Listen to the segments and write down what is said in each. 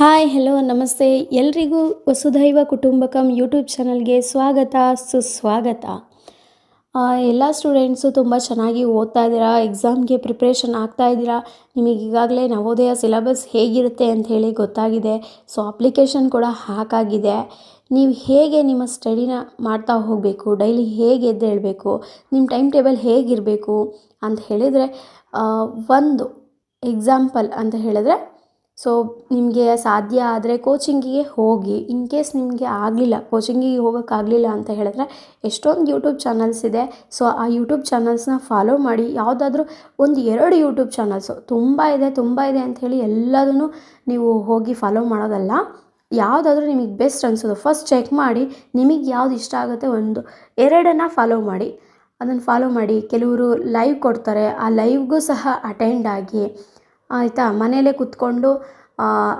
Hi, hello, ನಮಸ್ತೆ. ಎಲ್ರಿಗೂ ವಸುಧೈವ ಕುಟುಂಬಕಂ YouTube ಚಾನಲ್ಗೆ ಸ್ವಾಗತ, ಸುಸ್ವಾಗತ. ಎಲ್ಲ ಸ್ಟೂಡೆಂಟ್ಸು ತುಂಬ ಚೆನ್ನಾಗಿ ಓದ್ತಾ ಇದ್ದೀರಾ? ಎಕ್ಸಾಮ್ಗೆ ಪ್ರಿಪ್ರೇಷನ್ ಆಗ್ತಾ ಇದ್ದೀರಾ? ನಿಮಗೆ ಈಗಾಗಲೇ ನವೋದಯ ಸಿಲೆಬಸ್ ಹೇಗಿರುತ್ತೆ ಅಂತ ಹೇಳಿ ಗೊತ್ತಾಗಿದೆ. ಸೊ ಅಪ್ಲಿಕೇಶನ್ ಕೂಡ ಹಾಕಾಗಿದೆ. ನೀವು ಹೇಗೆ ನಿಮ್ಮ ಸ್ಟಡಿನ ಮಾಡ್ತಾ ಹೋಗಬೇಕು? ಡೈಲಿ ಹೇಗೆ ಎದ್ದೇಳಬೇಕು ನಿಮ್ಮ ಟೈಮ್ ಟೇಬಲ್ ಹೇಗಿರಬೇಕು? ಅಂತ ಹೇಳಿದರೆ ಒಂದು ಎಕ್ಸಾಂಪಲ್ ಅಂತ ಹೇಳಿದ್ರೆ ಸೊ ನಿಮಗೆ ಸಾಧ್ಯ ಆದರೆ ಕೋಚಿಂಗಿಗೆ ಹೋಗಿ. ಇನ್ ಕೇಸ್ ನಿಮಗೆ ಆಗಲಿಲ್ಲ ಕೋಚಿಂಗಿಗೆ ಹೋಗೋಕ್ಕಾಗಲಿಲ್ಲ ಅಂತ ಹೇಳಿದ್ರೆ ಎಷ್ಟೊಂದು ಯೂಟ್ಯೂಬ್ ಚಾನಲ್ಸ್ ಇದೆ. ಸೊ ಆ ಯೂಟ್ಯೂಬ್ ಚಾನಲ್ಸ್ನ ಫಾಲೋ ಮಾಡಿ. ಯಾವುದಾದ್ರೂ ಒಂದು ಎರಡು ಯೂಟ್ಯೂಬ್ ಚಾನಲ್ಸು ತುಂಬ ಇದೆ ತುಂಬ ಇದೆ ಅಂತ ಹೇಳಿ ಎಲ್ಲದನ್ನು ನೀವು ಹೋಗಿ ಫಾಲೋ ಮಾಡೋದಲ್ಲ, ಯಾವುದಾದ್ರೂ ನಿಮಗೆ ಬೆಸ್ಟ್ ಅನಿಸೋದು. ಫಸ್ಟ್ ಚೆಕ್ ಮಾಡಿ, ನಿಮಗೆ ಯಾವ್ದು ಇಷ್ಟ ಆಗುತ್ತೆ ಒಂದು, ಎರಡನ್ನು ಫಾಲೋ ಮಾಡಿ. ಅದನ್ನು ಫಾಲೋ ಮಾಡಿ. ಕೆಲವರು ಲೈವ್ ಕೊಡ್ತಾರೆ. ಆ ಲೈವ್ಗೂ ಸಹ ಅಟೆಂಡ್ ಆಗಿ, ಆಯಿತಾ? ಮನೆಯಲ್ಲೇ ಕೂತ್ಕೊಂಡು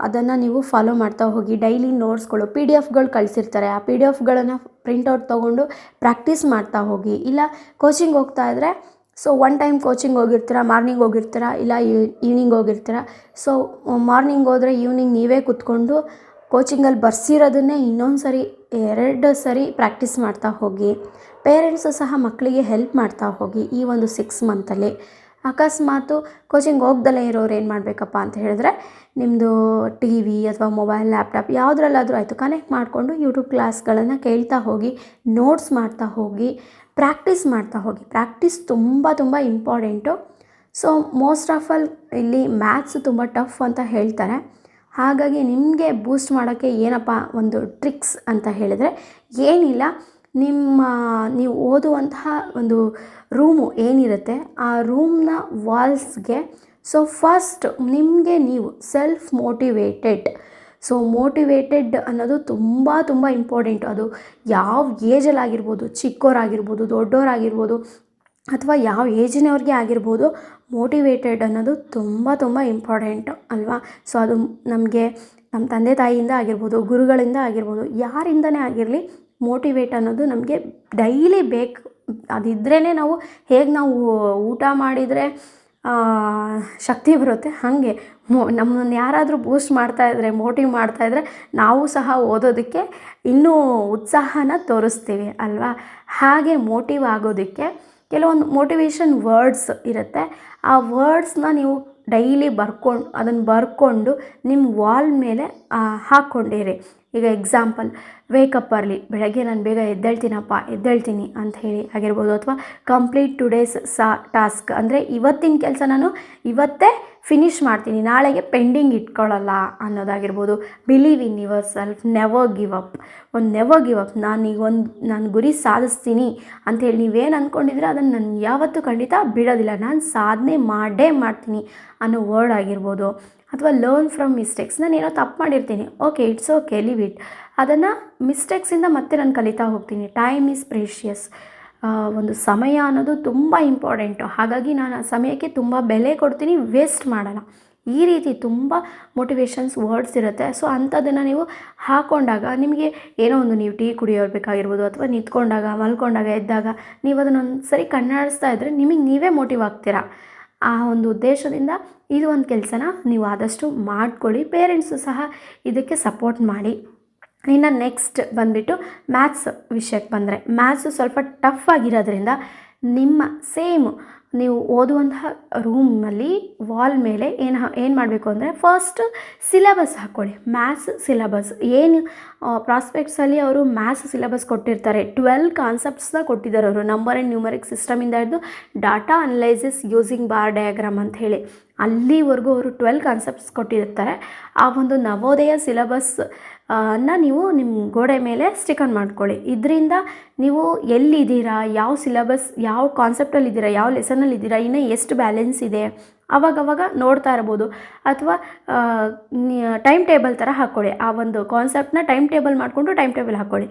ಅದನ್ನು ನೀವು ಫಾಲೋ ಮಾಡ್ತಾ ಹೋಗಿ ಡೈಲಿ ನೋಟ್ಸ್ಗಳು ಪಿ ಡಿ ಎಫ್ಗಳು ಕಳಿಸಿರ್ತಾರೆ. ಆ ಪಿ ಡಿ ಎಫ್ಗಳನ್ನು ಪ್ರಿಂಟೌಟ್ ತೊಗೊಂಡು ಪ್ರಾಕ್ಟೀಸ್ ಮಾಡ್ತಾ ಹೋಗಿ. ಇಲ್ಲ ಕೋಚಿಂಗ್ ಹೋಗ್ತಾ ಇದ್ದರೆ ಸೊ ಒನ್ ಟೈಮ್ ಕೋಚಿಂಗ್ ಹೋಗಿರ್ತೀರ ಮಾರ್ನಿಂಗ್ ಹೋಗಿರ್ತೀರ, ಇಲ್ಲ ಈವ್ನಿಂಗ್ ಹೋಗಿರ್ತೀರ ಸೊ ಮಾರ್ನಿಂಗ್ ಹೋದರೆ ಈವ್ನಿಂಗ್ ನೀವೇ ಕೂತ್ಕೊಂಡು ಕೋಚಿಂಗಲ್ಲಿ ಬರ್ಸಿರೋದನ್ನೇ ಇನ್ನೊಂದು ಸರಿ ಎರಡು ಸರಿ ಪ್ರಾಕ್ಟೀಸ್ ಮಾಡ್ತಾ ಹೋಗಿ. ಪೇರೆಂಟ್ಸು ಸಹ ಮಕ್ಕಳಿಗೆ ಹೆಲ್ಪ್ ಮಾಡ್ತಾ ಹೋಗಿ ಈ ಒಂದು ಸಿಕ್ಸ್ ಮಂತಲ್ಲಿ ಅಕಸ್ಮಾತು ಕೋಚಿಂಗ್ ಹೋಗ್ದಲೇ ಇರೋರು ಏನು ಮಾಡಬೇಕಪ್ಪ ಅಂತ ಹೇಳಿದ್ರೆ ನಿಮ್ಮದು ಟಿ ವಿ ಅಥವಾ ಮೊಬೈಲ್ ಲ್ಯಾಪ್ಟಾಪ್ ಯಾವುದ್ರಲ್ಲಾದರೂ ಆಯಿತು ಕನೆಕ್ಟ್ ಮಾಡಿಕೊಂಡು ಯೂಟ್ಯೂಬ್ ಕ್ಲಾಸ್ಗಳನ್ನು ಕೇಳ್ತಾ ಹೋಗಿ ನೋಟ್ಸ್ ಮಾಡ್ತಾ ಹೋಗಿ ಪ್ರಾಕ್ಟೀಸ್ ಮಾಡ್ತಾ ಹೋಗಿ. ಪ್ರಾಕ್ಟೀಸ್ ತುಂಬ ತುಂಬ important so most of all ಇಲ್ಲಿ ಮ್ಯಾಥ್ಸ್ ತುಂಬ ಟಫ್ ಅಂತ ಹೇಳ್ತಾರೆ. ಹಾಗಾಗಿ ನಿಮಗೆ ಬೂಸ್ಟ್ ಮಾಡೋಕ್ಕೆ ಏನಪ್ಪ, ಒಂದು ಟ್ರಿಕ್ಸ್ ಅಂತ ಹೇಳಿದರೆ, ಏನಿಲ್ಲ ನಿಮ್ಮ, ನೀವು ಓದುವಂತಹ ಒಂದು ರೂಮು ಏನಿರುತ್ತೆ, ಆ ರೂಮ್ನ ವಾಲ್ಸ್ಗೆ, ಸೊ ಫಸ್ಟ್ ನಿಮಗೆ ನೀವು ಸೆಲ್ಫ್ ಮೋಟಿವೇಟೆಡ್ ಸೊ ಮೋಟಿವೇಟೆಡ್ ಅನ್ನೋದು ತುಂಬ ತುಂಬ ಇಂಪಾರ್ಟೆಂಟ್ ಅದು ಯಾವ ಏಜಲ್ಲಾಗಿರ್ಬೋದು ಚಿಕ್ಕೋರಾಗಿರ್ಬೋದು, ದೊಡ್ಡೋರಾಗಿರ್ಬೋದು, ಅಥವಾ ಯಾವ ಏಜಿನವ್ರಿಗೆ ಆಗಿರ್ಬೋದು ಮೋಟಿವೇಟೆಡ್ ಅನ್ನೋದು ತುಂಬ ತುಂಬ ಇಂಪಾರ್ಟೆಂಟ್ ಅಲ್ವಾ? ಸೊ ಅದು ನಮಗೆ ನಮ್ಮ ತಂದೆ ತಾಯಿಯಿಂದ ಆಗಿರ್ಬೋದು, ಗುರುಗಳಿಂದ ಆಗಿರ್ಬೋದು, ಯಾರಿಂದನೇ ಆಗಿರಲಿ ಮೋಟಿವೇಟ್ ಅನ್ನೋದು ನಮಗೆ ಡೈಲಿ ಬೇಕು. ಅದಿದ್ರೇ ನಾವು ಹೇಗೆ ನಾವು ಊಟ ಮಾಡಿದರೆ ಶಕ್ತಿ ಬರುತ್ತೆ. ಹಾಗೆ ಮೋ, ನಮ್ಮನ್ನು ಯಾರಾದರೂ ಬೂಸ್ಟ್ ಮಾಡ್ತಾ ಇದ್ದರೆ ಮೋಟಿವ್ ಮಾಡ್ತಾ ಇದ್ದರೆ ನಾವು ಸಹ ಓದೋದಕ್ಕೆ ಇನ್ನೂ ಉತ್ಸಾಹನ ತೋರಿಸ್ತೀವಿ ಅಲ್ವಾ? ಹಾಗೆ ಮೋಟಿವ್ ಆಗೋದಕ್ಕೆ ಕೆಲವೊಂದು ಮೋಟಿವೇಶನ್ ವರ್ಡ್ಸ್ ಇರುತ್ತೆ. ಆ ವರ್ಡ್ಸ್ನ ನೀವು ಡೈಲಿ ಬರ್ಕೊಂಡು ಅದನ್ನು ಬರ್ಕೊಂಡು ನಿಮ್ಮ ವಾಲ್ ಮೇಲೆ ಹಾಕ್ಕೊಂಡಿರಿ. ಈಗ ಎಕ್ಸಾಂಪಲ್ ವೇಕಪ್ ಅರ್ಲಿ ಬೆಳಗ್ಗೆ ನಾನು ಬೇಗ ಎದ್ದೇಳ್ತೀನಪ್ಪ, ಎದ್ದೇಳ್ತೀನಿ ಅಂತ ಹೇಳಿ ಆಗಿರ್ಬೋದು ಅಥವಾ ಕಂಪ್ಲೀಟ್ ಟುಡೇಸ್ ಸಾ ಟಾಸ್ಕ್ ಅಂದರೆ ಇವತ್ತಿನ ಕೆಲಸ ನಾನು ಇವತ್ತೇ ಫಿನಿಶ್ ಮಾಡ್ತೀನಿ. ನಾಳೆಗೆ ಪೆಂಡಿಂಗ್ ಇಟ್ಕೊಳ್ಳಲ್ಲ ಅನ್ನೋದಾಗಿರ್ಬೋದು. Believe in yourself never give up ಒಂದು ನೆವರ್ ಗಿವ್ ಅಪ್ ನಾನು ಈಗ ಒಂದು, ನಾನು ಗುರಿ ಸಾಧಿಸ್ತೀನಿ ಅಂಥೇಳಿ ನೀವೇನು ಅಂದ್ಕೊಂಡಿದ್ರೆ ಅದನ್ನು ನಾನು ಯಾವತ್ತೂ ಖಂಡಿತ ಬಿಡೋದಿಲ್ಲ. ನಾನು ಸಾಧನೆ ಮಾಡೇ ಮಾಡ್ತೀನಿ ಅನ್ನೋ ವರ್ಡ್ ಆಗಿರ್ಬೋದು. ಅಥವಾ ಲರ್ನ್ ಫ್ರಮ್ ಮಿಸ್ಟೇಕ್ಸ್ ನಾನು ಏನೋ ತಪ್ಪು ಮಾಡಿರ್ತೀನಿ. Okay it's okay leave it ಅದನ್ನು ಮಿಸ್ಟೇಕ್ಸಿಂದ ಮತ್ತೆ ನಾನು ಕಲಿತಾ ಹೋಗ್ತೀನಿ. ಟೈಮ್ ಈಸ್ ಪ್ರೇಷಿಯಸ್ ಒಂದು ಸಮಯ ಅನ್ನೋದು ತುಂಬ ಇಂಪಾರ್ಟೆಂಟು ಹಾಗಾಗಿ ನಾನು ಆ ಸಮಯಕ್ಕೆ ತುಂಬ ಬೆಲೆ ಕೊಡ್ತೀನಿ ವೇಸ್ಟ್ ಮಾಡೋಣ ಈ ರೀತಿ ತುಂಬ ಮೋಟಿವೇಶನ್ಸ್ ವರ್ಡ್ಸ್ ಇರುತ್ತೆ. ಸೊ ಅಂಥದ್ದನ್ನು ನೀವು ಹಾಕೊಂಡಾಗ ನಿಮಗೆ ಏನೋ ಒಂದು ನೀವು ಟೀ ಕುಡಿಯೋರ್ಬೇಕಾಗಿರ್ಬೋದು ಅಥವಾ ನಿಂತ್ಕೊಂಡಾಗ, ಮಲ್ಕೊಂಡಾಗ, ಎದ್ದಾಗ ನೀವು ಅದನ್ನೊಂದು ಸರಿ ಕಣ್ಣಾಡಿಸ್ತಾ ಇದ್ದರೆ ನಿಮಗೆ ನೀವೇ ಮೋಟಿವ್ ಆಗ್ತೀರಾ? ಆ ಒಂದು ಉದ್ದೇಶದಿಂದ ಇದು ಒಂದು ಕೆಲಸನ ನೀವು ಆದಷ್ಟು ಮಾಡ್ಕೊಳ್ಳಿ. ಪೇರೆಂಟ್ಸು ಸಹ ಇದಕ್ಕೆ ಸಪೋರ್ಟ್ ಮಾಡಿ. ಇನ್ನು ನೆಕ್ಸ್ಟ್ ಬಂದುಬಿಟ್ಟು ಮ್ಯಾಥ್ಸ್ ವಿಷಯಕ್ಕೆ ಬಂದರೆ. ಮ್ಯಾಥ್ಸು ಸ್ವಲ್ಪ ಟಫ್ ಆಗಿರೋದ್ರಿಂದ ನಿಮ್ಮ ಸೇಮ್ ನೀವು ಓದುವಂತಹ ರೂಮಲ್ಲಿ ವಾಲ್ ಮೇಲೆ ಏನು ಏನು ಮಾಡಬೇಕು ಅಂದರೆ ಫಸ್ಟ್ ಸಿಲೆಬಸ್ ಹಾಕ್ಕೊಳ್ಳಿ. ಮ್ಯಾಥ್ಸ್ ಸಿಲೆಬಸ್ ಏನು ಪ್ರಾಸ್ಪೆಕ್ಟ್ಸಲ್ಲಿ ಅವರು ಮ್ಯಾಥ್ಸ್ ಸಿಲೆಬಸ್ ಕೊಟ್ಟಿರ್ತಾರೆ. ಟ್ವೆಲ್ ಕಾನ್ಸೆಪ್ಟ್ಸ್ನ ಕೊಟ್ಟಿದ್ದಾರೆ ಅವರು. ನಂಬರ್ ಆ್ಯಂಡ್ ನ್ಯೂಮರಿಕ್ ಸಿಸ್ಟಮಿಂದ ಹಿಡಿದು data analysis using bar diagram ಅಂತ ಹೇಳಿ. ಅಲ್ಲಿವರೆಗೂ ಅವರು ಟ್ವೆಲ್ ಕಾನ್ಸೆಪ್ಟ್ಸ್ ಕೊಟ್ಟಿರ್ತಾರೆ. ಆ ಒಂದು ನವೋದಯ ಸಿಲೆಬಸ್ ಅನ್ನ ನೀವು ನಿಮ್ಮ ಗೋಡೆ ಮೇಲೆ ಸ್ಟಿಕನ್ ಮಾಡ್ಕೊಳ್ಳಿ. ಇದರಿಂದ ನೀವು ಎಲ್ಲಿದ್ದೀರಾ? ಯಾವ ಸಿಲೆಬಸ್ ಯಾವ ಕಾನ್ಸೆಪ್ಟಲ್ಲಿದ್ದೀರಾ ಯಾವ ಲೆಸನಲ್ಲಿದ್ದೀರಾ ಇನ್ನೂ ಎಷ್ಟು ಬ್ಯಾಲೆನ್ಸ್ ಇದೆ? ಅವಾಗವಾಗ ನೋಡ್ತಾ ಇರ್ಬೋದು. ಅಥವಾ ಟೈಮ್ ಟೇಬಲ್ ಥರ ಹಾಕ್ಕೊಳ್ಳಿ ಆ ಒಂದು ಕಾನ್ಸೆಪ್ಟನ್ನ ಟೈಮ್ ಟೇಬಲ್ ಮಾಡಿಕೊಂಡು ಟೈಮ್ ಟೇಬಲ್ ಹಾಕ್ಕೊಳ್ಳಿ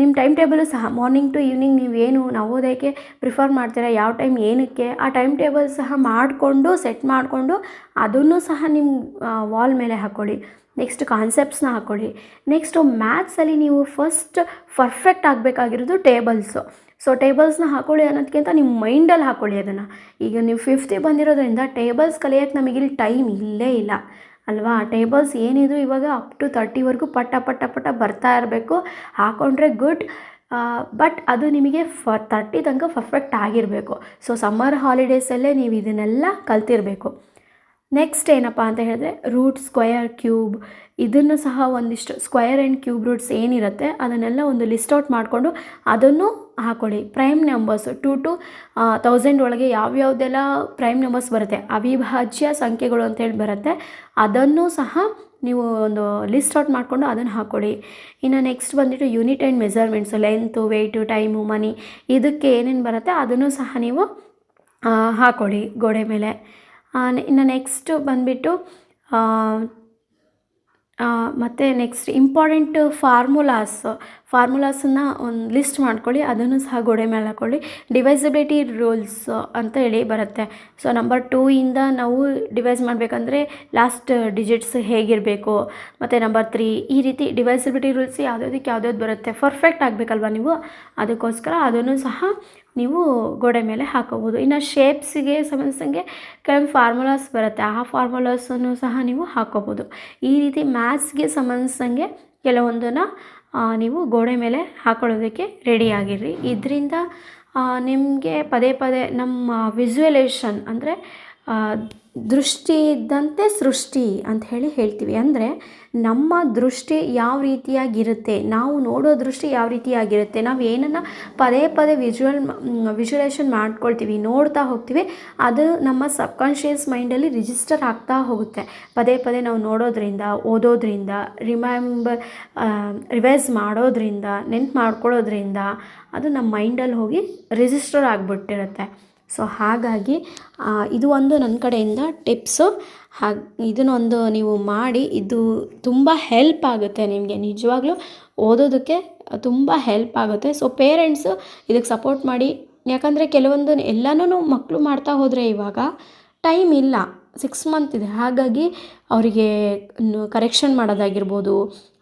ನಿಮ್ಮ ಟೈಮ್ ಟೇಬಲು ಸಹ ಮಾರ್ನಿಂಗ್ ಟು ಈವ್ನಿಂಗ್ ನೀವು ಏನು ನವೋದಯಕ್ಕೆ ಪ್ರಿಫರ್ ಮಾಡ್ತೀರಾ, ಯಾವ ಟೈಮ್ ಏನಕ್ಕೆ, ಆ ಟೈಮ್ ಟೇಬಲ್ ಸಹ ಮಾಡಿಕೊಂಡು ಸೆಟ್ ಮಾಡಿಕೊಂಡು, ಅದನ್ನು ಸಹ ನಿಮ್ಮ ವಾಲ್ ಮೇಲೆ ಹಾಕ್ಕೊಳ್ಳಿ ನೆಕ್ಸ್ಟ್ ಕಾನ್ಸೆಪ್ಟ್ಸ್ನ ಹಾಕ್ಕೊಳ್ಳಿ ನೆಕ್ಸ್ಟು ಮ್ಯಾಥ್ಸಲ್ಲಿ ನೀವು ಫಸ್ಟ್ ಪರ್ಫೆಕ್ಟ್ ಆಗಬೇಕಾಗಿರೋದು ಟೇಬಲ್ಸು ಸೊ ಟೇಬಲ್ಸ್ನ ಹಾಕೊಳ್ಳಿ ಅನ್ನೋದಕ್ಕಿಂತ ನಿಮ್ಮ ಮೈಂಡಲ್ಲಿ ಹಾಕೊಳ್ಳಿ ಅದನ್ನು. ಈಗ ನೀವು ಫಿಫ್ತಿಗೆ ಬಂದಿರೋದ್ರಿಂದ ಟೇಬಲ್ಸ್ ಕಲಿಯೋಕ್ಕೆ ನಮಗಿಲ್ಲಿ ಟೈಮ್ ಇಲ್ಲೇ ಇಲ್ಲ. ಅಲ್ವಾ? ಟೇಬಲ್ಸ್ ಏನಿದ್ರು ಇವಾಗ ಅಪ್ ಟು ತರ್ಟಿವರೆಗೂ ಪಟ್ಟ ಪಟ್ಟ ಪಟ್ಟ ಬರ್ತಾ ಇರಬೇಕು. ಹಾಕೊಂಡ್ರೆ ಗುಡ್ ಬಟ್ ಅದು ನಿಮಗೆ ಫ ತರ್ಟಿ ತನಕ ಪರ್ಫೆಕ್ಟ್ ಆಗಿರಬೇಕು. ಸೊ ಸಮ್ಮರ್ ಹಾಲಿಡೇಸಲ್ಲೇ ನೀವು ಇದನ್ನೆಲ್ಲ ಕಲ್ತಿರಬೇಕು. ನೆಕ್ಸ್ಟ್ ಏನಪ್ಪ ಅಂತ ಹೇಳಿದ್ರೆ ರೂಟ್ ಸ್ಕ್ವಯರ್ ಕ್ಯೂಬ್ ಇದನ್ನು ಸಹ ಒಂದಿಷ್ಟು ಸ್ಕ್ವಯರ್ ಆ್ಯಂಡ್ ಕ್ಯೂಬ್ ರೂಟ್ಸ್ ಏನಿರುತ್ತೆ ಅದನ್ನೆಲ್ಲ ಒಂದು ಲಿಸ್ಟ್ ಔಟ್ ಮಾಡಿಕೊಂಡು ಅದನ್ನು ಹಾಕೊಳ್ಳಿ. Prime numbers to two thousand ಒಳಗೆ ಯಾವ್ಯಾವುದೆಲ್ಲ ಪ್ರೈಮ್ ನಂಬರ್ಸ್ ಬರುತ್ತೆ, ಅವಿಭಾಜ್ಯ ಸಂಖ್ಯೆಗಳು ಅಂತೇಳಿ ಬರುತ್ತೆ, ಅದನ್ನು ಸಹ ನೀವು ಒಂದು ಲಿಸ್ಟ್ ಔಟ್ ಮಾಡಿಕೊಂಡು ಅದನ್ನು ಹಾಕ್ಕೊಳ್ಳಿ ಇನ್ನು ನೆಕ್ಸ್ಟ್ ಬಂದುಬಿಟ್ಟು unit and measurements length weight time money ಇದಕ್ಕೆ ಏನೇನು ಬರುತ್ತೆ ಅದನ್ನು ಸಹ ನೀವು ಹಾಕ್ಕೊಳ್ಳಿ ಗೋಡೆ ಮೇಲೆ. ಇನ್ನು ನೆಕ್ಸ್ಟು ಬಂದುಬಿಟ್ಟು ಮತ್ತು ನೆಕ್ಸ್ಟ್ ಇಂಪಾರ್ಟೆಂಟ್ ಫಾರ್ಮುಲಾಸ್ ಫಾರ್ಮುಲಾಸನ್ನು ಒಂದು ಲಿಸ್ಟ್ ಮಾಡ್ಕೊಳ್ಳಿ, ಅದನ್ನು ಸಹ ಗೋಡೆ ಮೇಲೆ ಹಾಕ್ಕೊಳ್ಳಿ ಡಿವೈಸಿಬಿಲಿಟಿ ರೂಲ್ಸ್ ಅಂತ ಹೇಳಿ ಬರುತ್ತೆ. ಸೊ ನಂಬರ್ ಟೂ ಇಂದ ನಾವು ಡಿವೈಸ್ ಮಾಡಬೇಕಂದ್ರೆ ಲಾಸ್ಟ್ ಡಿಜಿಟ್ಸ್ ಹೇಗಿರಬೇಕು? ಮತ್ತು ನಂಬರ್ ತ್ರೀ ಈ ರೀತಿ ಡಿವೈಸಿಬಿಲಿಟಿ ರೂಲ್ಸ್ ಯಾವುದ್ಯಾವ್ದಕ್ಕೆ ಯಾವ್ದ್ಯಾವ್ದು ಬರುತ್ತೆ? ಪರ್ಫೆಕ್ಟ್ ಆಗಬೇಕಲ್ವ ನೀವು? ಅದಕ್ಕೋಸ್ಕರ ಅದನ್ನು ಸಹ ನೀವು ಗೋಡೆ ಮೇಲೆ ಹಾಕೋಬೋದು ಇನ್ನು ಶೇಪ್ಸಿಗೆ ಸಂಬಂಧಿಸಿದಂಗೆ ಕೆಲವು ಫಾರ್ಮುಲಾಸ್ ಬರುತ್ತೆ. ಆ ಫಾರ್ಮುಲಾಸನ್ನು ಸಹ ನೀವು ಹಾಕೋಬೋದು ಈ ರೀತಿ ಮ್ಯಾಥ್ಸ್ಗೆ ಸಂಬಂಧಿಸಿದಂಗೆ ಕೆಲವೊಂದನ್ನು ನೀವು ಗೋಡೆ ಮೇಲೆ ಹಾಕೊಳ್ಳೋದಕ್ಕೆ ರೆಡಿಯಾಗಿರ್ರಿ ಇದರಿಂದ ನಿಮಗೆ ಪದೇ ಪದೇ ನಮ್ಮ ವಿಜುವಲೇಷನ್ ಅಂದರೆ ದೃಷ್ಟಿ ಇದ್ದಂತೆ ಸೃಷ್ಟಿ ಅಂತ ಹೇಳಿ ಹೇಳ್ತೀವಿ. ಅಂದರೆ ನಮ್ಮ ದೃಷ್ಟಿ ಯಾವ ರೀತಿಯಾಗಿರುತ್ತೆ, ನಾವು ನೋಡೋ ದೃಷ್ಟಿ ಯಾವ ರೀತಿಯಾಗಿರುತ್ತೆ, ನಾವು ಏನನ್ನು ಪದೇ ಪದೇ ವಿಜುವಲ್ ವಿಜುವಲೇಷನ್ ಮಾಡ್ಕೊಳ್ತೀವಿ, ನೋಡ್ತಾ ಹೋಗ್ತೀವಿ, ಅದು ನಮ್ಮ ಸಬ್ಕಾನ್ಷಿಯಸ್ ಮೈಂಡಲ್ಲಿ ರಿಜಿಸ್ಟರ್ ಆಗ್ತಾ ಹೋಗುತ್ತೆ. ಪದೇ ಪದೇ ನಾವು ನೋಡೋದ್ರಿಂದ, ಓದೋದ್ರಿಂದ ರಿಮೆಂಬರ್ ರಿವೈಸ್ ಮಾಡೋದ್ರಿಂದ, ನೆನ್ಪು ಮಾಡ್ಕೊಳ್ಳೋದ್ರಿಂದ, ಅದು ನಮ್ಮ ಮೈಂಡಲ್ಲಿ ಹೋಗಿ ರಿಜಿಸ್ಟರ್ ಆಗಿಬಿಟ್ಟಿರುತ್ತೆ. ಸೊ ಹಾಗಾಗಿ ಇದು ಒಂದು ನನ್ನ ಕಡೆಯಿಂದ ಟಿಪ್ಸು ಹಾಗೆ, ಇದನ್ನೊಂದು ನೀವು ಮಾಡಿ, ಇದು ತುಂಬ ಹೆಲ್ಪ್ ಆಗುತ್ತೆ ನಿಮಗೆ. ನಿಜವಾಗ್ಲೂ ಓದೋದಕ್ಕೆ ತುಂಬ ಹೆಲ್ಪ್ ಆಗುತ್ತೆ. ಸೊ ಪೇರೆಂಟ್ಸು ಇದಕ್ಕೆ ಸಪೋರ್ಟ್ ಮಾಡಿ. ಯಾಕಂದರೆ ಕೆಲವೊಂದು ಎಲ್ಲನೂ ಮಕ್ಕಳು ಮಾಡ್ತಾ ಹೋದರೆ ಇವಾಗ ಟೈಮ್ ಇಲ್ಲ. ಸಿಕ್ಸ್ ಮಂತ್ ಇದೆ. ಹಾಗಾಗಿ ಅವರಿಗೆ ಕರೆಕ್ಷನ್ ಮಾಡೋದಾಗಿರ್ಬೋದು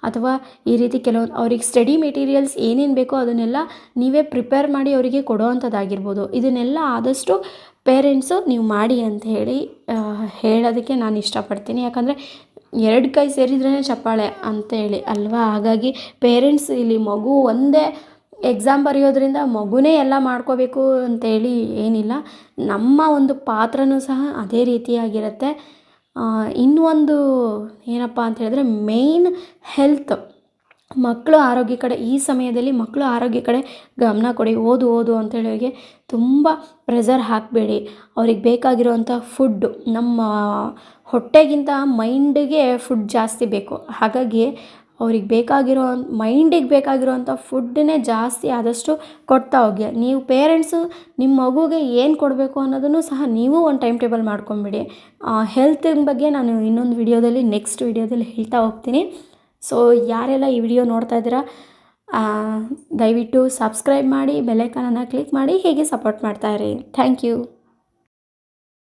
ಅಥವಾ ಈ ರೀತಿ ಕೆಲವೊಂದು ಅವ್ರಿಗೆ ಸ್ಟಡಿ ಮೆಟೀರಿಯಲ್ಸ್ ಏನೇನು ಬೇಕೋ ಅದನ್ನೆಲ್ಲ ನೀವೇ ಪ್ರಿಪೇರ್ ಮಾಡಿ ಅವರಿಗೆ ಕೊಡೋವಂಥದ್ದಾಗಿರ್ಬೋದು ಇದನ್ನೆಲ್ಲ ಆದಷ್ಟು ಪೇರೆಂಟ್ಸು ನೀವು ಮಾಡಿ ಅಂತ ಹೇಳಿ ಹೇಳೋದಕ್ಕೆ ನಾನು ಇಷ್ಟಪಡ್ತೀನಿ. ಯಾಕಂದರೆ ಎರಡು ಕೈ ಸೇರಿದ್ರೇ ಚಪ್ಪಾಳೆ ಅಂತೇಳಿ ಅಲ್ವಾ? ಹಾಗಾಗಿ ಪೇರೆಂಟ್ಸ್ ಇಲ್ಲಿ ಮಗು ಒಂದೇ ಎಕ್ಸಾಮ್ ಬರೆಯೋದ್ರಿಂದ ಮಗುನೇ ಎಲ್ಲ ಮಾಡ್ಕೋಬೇಕು ಅಂತೇಳಿ ಏನಿಲ್ಲ. ನಮ್ಮ ಒಂದು ಪಾತ್ರನೂ ಸಹ ಅದೇ ರೀತಿಯಾಗಿರುತ್ತೆ. ಇನ್ನೂ ಒಂದು ಏನಪ್ಪ ಅಂತ ಹೇಳಿದ್ರೆ ಮೇಯ್ನ್ ಹೆಲ್ತ್ ಮಕ್ಕಳು ಆರೋಗ್ಯ ಕಡೆ, ಈ ಸಮಯದಲ್ಲಿ ಮಕ್ಕಳು ಆರೋಗ್ಯ ಕಡೆ ಗಮನ ಕೊಡಿ. ಓದು ಓದು ಅಂತೇಳಿ ಅವರಿಗೆ ತುಂಬ ಪ್ರೆಸರ್ ಹಾಕಬೇಡಿ. ಅವ್ರಿಗೆ ಬೇಕಾಗಿರುವಂಥ ಫುಡ್ಡು ನಮ್ಮ ಹೊಟ್ಟೆಗಿಂತ ಮೈಂಡಿಗೆ ಫುಡ್ ಜಾಸ್ತಿ ಬೇಕು. ಹಾಗಾಗಿ ಅವ್ರಿಗೆ ಬೇಕಾಗಿರೋ ಮೈಂಡಿಗೆ ಬೇಕಾಗಿರೋವಂಥ ಫುಡ್ಡನ್ನೇ ಜಾಸ್ತಿ ಆದಷ್ಟು ಕೊಡ್ತಾ ಹೋಗಿ. ನೀವು ಪೇರೆಂಟ್ಸು ನಿಮ್ಮ ಮಗುಗೆ ಏನು ಕೊಡಬೇಕು ಅನ್ನೋದನ್ನು ಸಹ ನೀವು ಒಂದು ಟೈಮ್ ಟೇಬಲ್ ಮಾಡ್ಕೊಂಬಿಡಿ. ಹೆಲ್ತಿನ ಬಗ್ಗೆ ನಾನು ಇನ್ನೊಂದು ವಿಡಿಯೋದಲ್ಲಿ, ನೆಕ್ಸ್ಟ್ ವಿಡಿಯೋದಲ್ಲಿ ಹೇಳ್ತಾ ಹೋಗ್ತೀನಿ. ಸೊ, ಯಾರೆಲ್ಲ ಈ ವಿಡಿಯೋ ನೋಡ್ತಾ ಇದ್ದೀರಾ ದಯವಿಟ್ಟು ಸಬ್ಸ್ಕ್ರೈಬ್ ಮಾಡಿ ಬೆಲ್ಲೈಕನನ್ನು ಕ್ಲಿಕ್ ಮಾಡಿ, ಹೀಗೆ ಸಪೋರ್ಟ್ ಮಾಡ್ತಾಯಿರಿ ಥ್ಯಾಂಕ್ ಯು.